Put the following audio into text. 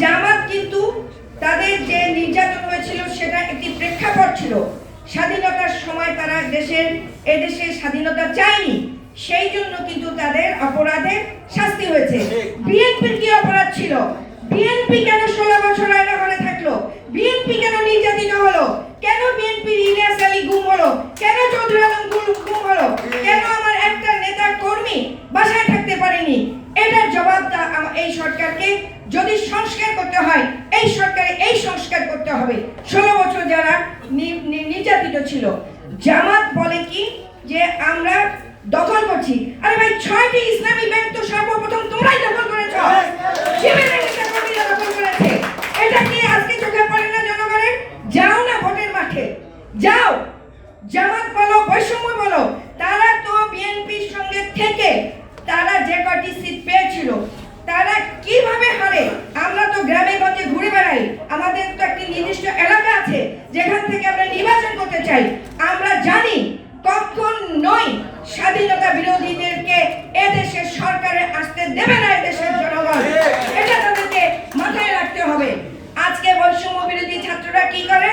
জামাত কিন্তু তাদের যে নির্যাতন হয়েছিল, সেটা একটি প্রেক্ষাপট ছিল। স্বাধীনতার সময় তারা দেশের এদেশে স্বাধীনতা চায়নি। সেই জন্য কিন্তু তাদের অপরাধের শাস্তি হয়েছে। বিএনপির কি অপরাধ ছিল? বিএনপি কেন ষোলো বছর আয়না করে থাকল? বিএনপি কেন নির্যাতিত হলো? কেন বিএনপির ইলিয়াস আলী গুম হলো? কেন চৌধুরী আলম গুম হলো? কেন আমার একটা নেতা কর্মী বাসায় থাকতে পারেনি? এটার জবাবটা এই সরকারকে যদি সংস্কার করতে হয়, এই সরকারে এই সংস্কার করতে হবে। ষোলো বছর যারা নির্যাতিত ছিল, জামাত বলে কি যে আমরা দখল করছি? আরে ভাই, ছয়টি ইসলামী ব্যাংক তো সর্বপ্রথম তোমরাই দখল করেছ। দখল করেছে। এটা কি আজকে চোখে পড়ে না জনগণের? যাও না ভোটের মাঠে। যাও। জামাত বলো, বৈষম্য বলো, তারা তো বিএনপির সঙ্গে থেকে তারা যে কটি সিট পেয়েছিল নির্বাচন করতে চাই। আমরা জানি কখন নয়, স্বাধীনতা বিরোধীদেরকে এদেশের সরকারে আসতে দেবে না এদেশের জনগণ। এটা তাদেরকে মাথায় রাখতে হবে। আজকে বৈষম্য বিরোধী ছাত্ররা কি করে?